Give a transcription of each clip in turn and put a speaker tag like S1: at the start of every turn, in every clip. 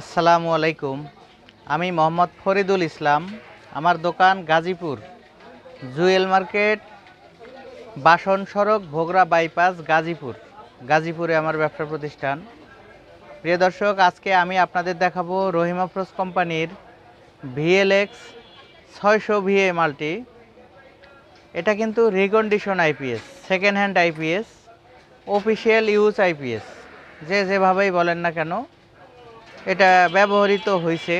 S1: আসসালামু আলাইকুম। আমি মোহাম্মদ ফরিদুল ইসলাম, আমার দোকান গাজীপুর, জুয়েল মার্কেট, বাসন সড়ক, ভোগরা বাইপাস, গাজীপুর। গাজীপুরে আমার ব্যবসা প্রতিষ্ঠান। প্রিয় দর্শক, আজকে আমি আপনাদের দেখাবো রহিমা ফ্রোজ কোম্পানির ভিএলএক্স ছয়শো ভিএ মাল্টি। এটা কিন্তু recondition IPS, second hand IPS, official use IPS, যে যেভাবেই বলেন না কেন। এটা ব্যবহৃত হয়েছে।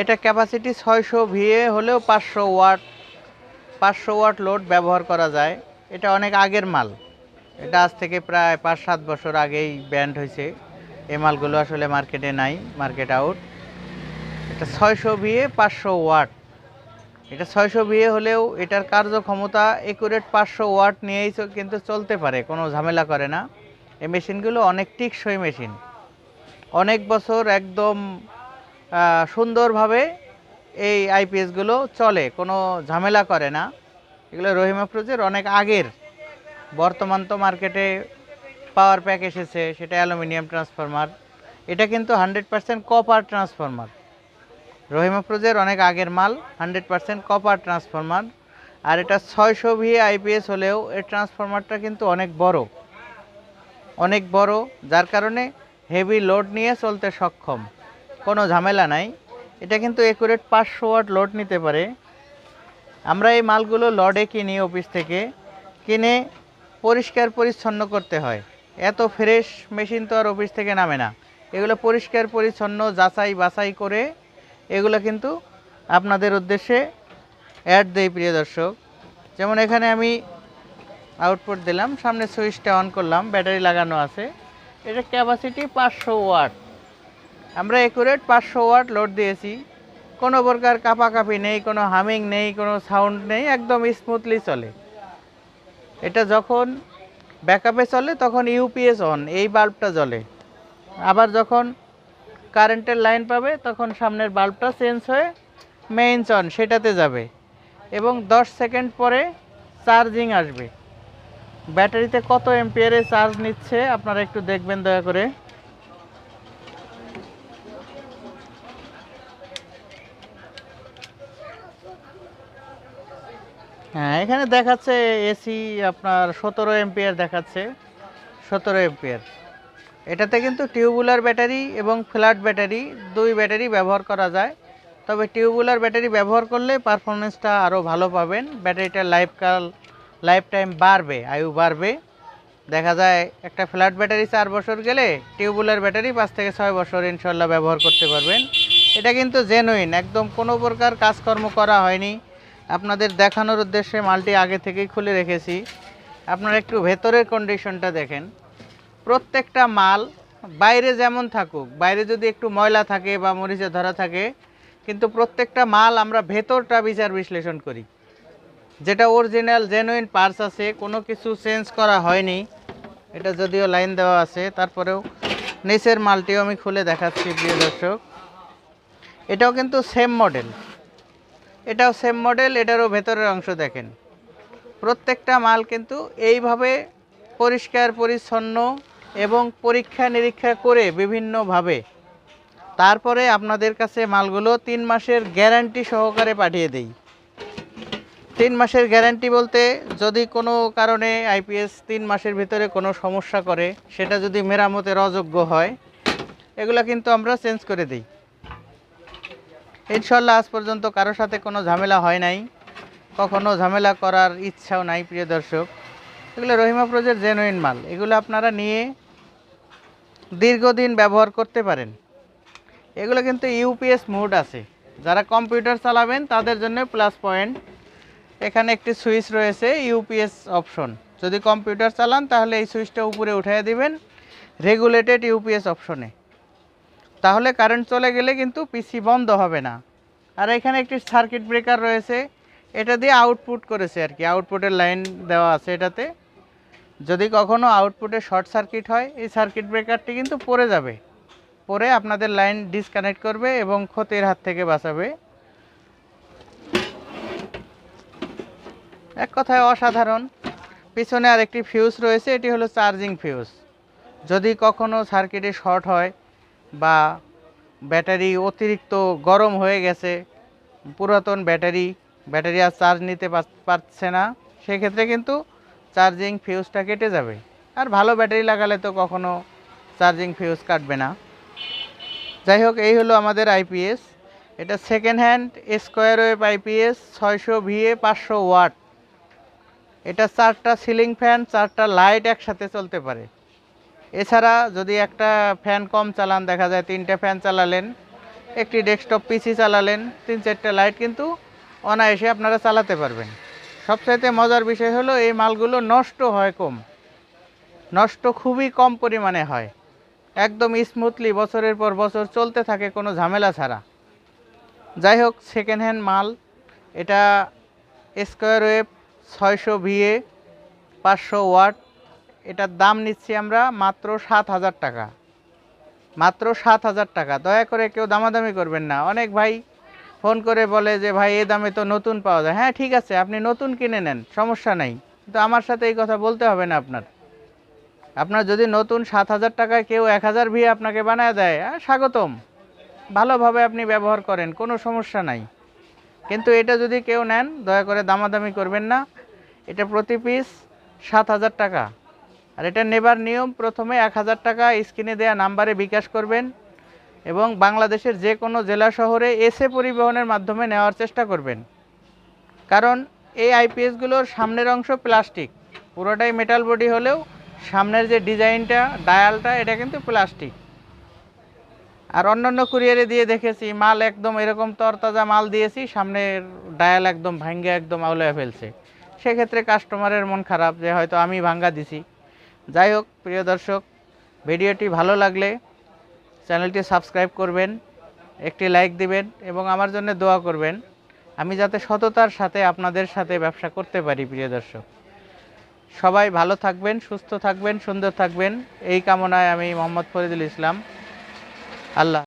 S1: এটা ক্যাপাসিটি ছয়শো ভিএ হলেও পাঁচশো ওয়াট পাঁচশো ওয়াট লোড ব্যবহার করা যায়। এটা অনেক আগের মাল। এটা আজ থেকে প্রায় পাঁচ সাত বছর আগেই ব্যান্ড হয়েছে। এই মালগুলো আসলে মার্কেটে নাই মার্কেট আউট এটা ছয়শো ভিএ, পাঁচশো ওয়াট। এটা ছয়শো ভিএ হলেও এটার কার্যক্ষমতা একুরেট পাঁচশো ওয়াট নিয়েই কিন্তু চলতে পারে, কোনো ঝামেলা করে না। এই মেশিনগুলো অনেক টিকসই মেশিন অনেক বছর একদম সুন্দরভাবে এই আইপিএসগুলো চলে, কোনো ঝামেলা করে না। এগুলো রহিমা প্রোজের অনেক আগের। বর্তমান তো মার্কেটে পাওয়ার প্যাক এসেছে, সেটা অ্যালুমিনিয়াম ট্রান্সফরমার। এটা কিন্তু hundred percent copper transformer. Rahima প্রোজের অনেক আগের মাল, হান্ড্রেড পার্সেন্ট কপার ট্রান্সফরমার। আর এটা ছয়শো ভি আইপিএস হলেও এই ট্রান্সফরমারটা কিন্তু অনেক বড়। অনেক বড়, যার কারণে হেভি লোড নিয়ে চলতে সক্ষম। কোনো ঝামেলা নাই। এটা কিন্তু একুরেট পাঁচশো ওয়াট লোড নিতে পারে। আমরা এই মালগুলো লডে কিনি অফিস থেকে। কিনে পরিষ্কার পরিচ্ছন্ন করতে হয়। এত ফ্রেশ মেশিন তো আর অফিস থেকে নামে না। এগুলো পরিষ্কার পরিচ্ছন্ন যাচাই বাছাই করে এগুলো কিন্তু আপনাদের উদ্দেশ্যে অ্যাড দেই, প্রিয় দর্শক। যেমন এখানে আমি আউটপুট দিলাম, সামনে সুইচটা অন করলাম, ব্যাটারি লাগানো আছে। এটা ক্যাপাসিটি পাঁচশো ওয়াট। আমরা একুরেট পাঁচশো ওয়াট লোড দিয়েছি। কোনো প্রকার কাপাকাপি নেই, কোনো হামিং নেই, কোনো সাউন্ড নেই, একদম স্মুথলি চলে। এটা যখন ব্যাকআপে চলে, তখন ইউপিএস অন এই বাল্বটা জ্বলে। আবার যখন কারেন্টের লাইন পাবে, তখন সামনের বাল্বটা চেঞ্জ হয়ে মেইনস অন সেটাতে যাবে। এবং 10 সেকেন্ড পরে চার্জিং আসবে। ব্যাটারিতে কত এম্পিয়ারে চার্জ নিচ্ছে? আপনারা একটু দেখবেন, দয়া করে। হ্যাঁ এখানে দেখাচ্ছে এসি আপনার সতেরো এম্পিয়ার দেখাচ্ছে। সতেরো এম্পিয়ার। এটাতে কিন্তু টিউবুলার ব্যাটারি এবং ফ্ল্যাট ব্যাটারি, দুই ব্যাটারি ব্যবহার করা যায়। তবে টিউবুলার ব্যাটারি ব্যবহার করলে পারফরমেন্সটা আরও ভালো পাবেন। ব্যাটারিটার লাইফ কাল লাইফ টাইম বাড়বে, আয়ু বাড়বে। দেখা যায় একটা ফ্ল্যাট ব্যাটারি চার বছর গেলে টিউবুলার ব্যাটারি পাঁচ থেকে ছয় বছর ইনশাল্লাহ ব্যবহার করতে পারবেন। এটা কিন্তু জেনুইন একদম কোনো প্রকার কাজকর্ম করা হয়নি। আপনাদের দেখানোর উদ্দেশ্যে মালটি আগে থেকেই খুলে রেখেছি। আপনারা একটু ভেতরের কন্ডিশনটা দেখেন। প্রত্যেকটা মাল বাইরে যেমন থাকুক, বাইরে যদি একটু ময়লা থাকে বা মরিচে ধরা থাকে, কিন্তু প্রত্যেকটা মাল আমরা ভেতরটা বিচার বিশ্লেষণ করি। যেটা অরিজিনাল জেনুইন পার্স আছে, কোনো কিছু চেঞ্জ করা হয়নি। এটা যদিও লাইন দেওয়া আছে, তারপরেও নিচের মালটিও আমি খুলে দেখাচ্ছি, প্রিয় দর্শক। এটাও কিন্তু সেম মডেল এটাও সেম মডেল এটারও ভেতরের অংশ দেখেন। প্রত্যেকটা মাল কিন্তু এইভাবে পরিষ্কার, পরিচ্ছন্ন এবং পরীক্ষা নিরীক্ষা করে বিভিন্নভাবে। তারপরে আপনাদের কাছে মালগুলো তিন মাসের গ্যারান্টি সহকারে পাঠিয়ে দেই। তিন মাসের গ্যারান্টি বলতে যদি কোনো কারণে আইপিএস তিন মাসের ভিতরে কোনো সমস্যা করে, সেটা যদি মেরামতের অযোগ্য হয়, এগুলো কিন্তু আমরা চেঞ্জ করে দিই। ইনশাল্লাহ আজ পর্যন্ত কারোর সাথে কোনো ঝামেলা হয় নাই। কখনো ঝামেলা করার ইচ্ছাও নাই, প্রিয় দর্শক। এগুলো রহিমা প্রজের জেনুইন মাল। এগুলো আপনারা নিয়ে দীর্ঘদিন ব্যবহার করতে পারেন। এগুলো কিন্তু ইউপিএস মোড আছে। যারা কম্পিউটার চালাবেন, তাদের জন্য প্লাস পয়েন্ট এখানে একটি সুইচ রয়েছে, ইউপিএস অপশন। যদি কম্পিউটার চালান, তাহলে এই সুইচটা উপরে উঠিয়ে দিবেন, রেগুলেটেড ইউপিএস অপশনে। তাহলে কারেন্ট চলে গেলে কিন্তু পিসি বন্ধ হবে না। আর এখানে একটি সার্কিট ব্রেকার রয়েছে, এটা দিয়ে আউটপুট করেছে আর কি, আউটপুটের লাইন দেওয়া আছে এটাতে। যদি কখনো আউটপুটে শর্ট সার্কিট হয়, এই সার্কিট ব্রেকারটি কিন্তু পড়ে যাবে। পরে আপনাদের লাইন ডিসকানেক্ট করবে এবং ক্ষতির হাত থেকে বাঁচাবে। এক কথায় অসাধারণ। পিছনে আরেকটি ফিউজ রয়েছে, এটি হলো চার্জিং ফিউজ যদি কখনো সার্কিটে শর্ট হয় বা ব্যাটারি অতিরিক্ত গরম হয়ে গেছে, পুরাতন ব্যাটারি ব্যাটারি আর চার্জ নিতে পার- পারছে না, সেক্ষেত্রে কিন্তু চার্জিং ফিউজটা কেটে যাবে। আর ভালো ব্যাটারি লাগালে তো কখনো চার্জিং ফিউজ কাটবে না। যাই হোক, এই হলো আমাদের আইপিএস এটা second hand square wave IPS ছয়শো ভিএ পাঁচশো ওয়াট এটা চারটা সিলিং ফ্যান চারটা লাইট একসাথে চলতে পারে। এছাড়া যদি একটা ফ্যান কম চালান, দেখা যায় তিনটা ফ্যান চালালেন, একটি ডেস্কটপ পিসি চালালেন, তিন চারটা লাইট কিন্তু অনায়াসে আপনারা চালাতে পারবেন। সবচাইতে মজার বিষয় হলো, এই মালগুলো নষ্ট হয় কম। নষ্ট খুবই কম পরিমাণে হয়। একদম স্মুথলি বছরের পর বছর চলতে থাকে, কোনো ঝামেলা ছাড়া। যাই হোক সেকেন্ড হ্যান্ড মাল, এটা স্কোয়ার ওয়েভ ছয়শো ভিএ, পাঁচশো ওয়াট। এটার দাম নিচ্ছি আমরা মাত্র সাত হাজার টাকা। মাত্র সাত হাজার টাকা। দয়া করে কেউ দামাদামি করবেন না। অনেক ভাই ফোন করে বলে যে, ভাই এই দামে তো নতুন পাওয়া যায়। হ্যাঁ ঠিক আছে, আপনি নতুন কিনে নেন, সমস্যা নাই। কিন্তু আমার সাথে এই কথা বলতে হবে না আপনার। আপনার যদি নতুন সাত হাজার টাকায় কেউ এক হাজার ভি আপনাকে বানায় দেয় স্বাগতম। ভালোভাবে আপনি ব্যবহার করেন, কোনো সমস্যা নাই। কিন্তু এটা যদি কেউ নেন, দয়া করে দামাদামি করবেন না। এটা প্রতি পিস সাত হাজার টাকা। আর এটা নেবার নিয়ম, প্রথমে এক হাজার টাকা স্ক্রিনে দেওয়া নাম্বারে বিকাশ করবেন এবং বাংলাদেশের যে কোনো জেলা শহরে এসে পরিবহনের মাধ্যমে নেওয়ার চেষ্টা করবেন। কারণ এই আইপিএসগুলোর সামনের অংশ প্লাস্টিক, পুরোটাই মেটাল বডি হলেও সামনের যে ডিজাইনটা ডায়ালটা এটা কিন্তু প্লাস্টিক। আর অন্যান্য কুরিয়ারে দিয়ে দেখেছি, মাল একদম এরকম তরতাজা মাল দিয়েছি, সামনের ডায়াল একদম ভাঙ্গে একদম আউলায় ফেলছে। সেক্ষেত্রে কাস্টমারের মন খারাপ যে হয়তো আমি ভাঙ্গা দিছি। যাই হোক, প্রিয় দর্শক, ভিডিওটি ভালো লাগলে চ্যানেলটি সাবস্ক্রাইব করবেন, একটি লাইক দিবেন এবং আমার জন্য দোয়া করবেন। আমি যাতে সততার সাথে আপনাদের সাথে ব্যবসা করতে পারি, প্রিয় দর্শক। সবাই ভালো থাকবেন, সুস্থ থাকবেন, সুন্দর থাকবেন। এই কামনায় আমি মোহাম্মদ ফরিদুল ইসলাম। আল্লাহ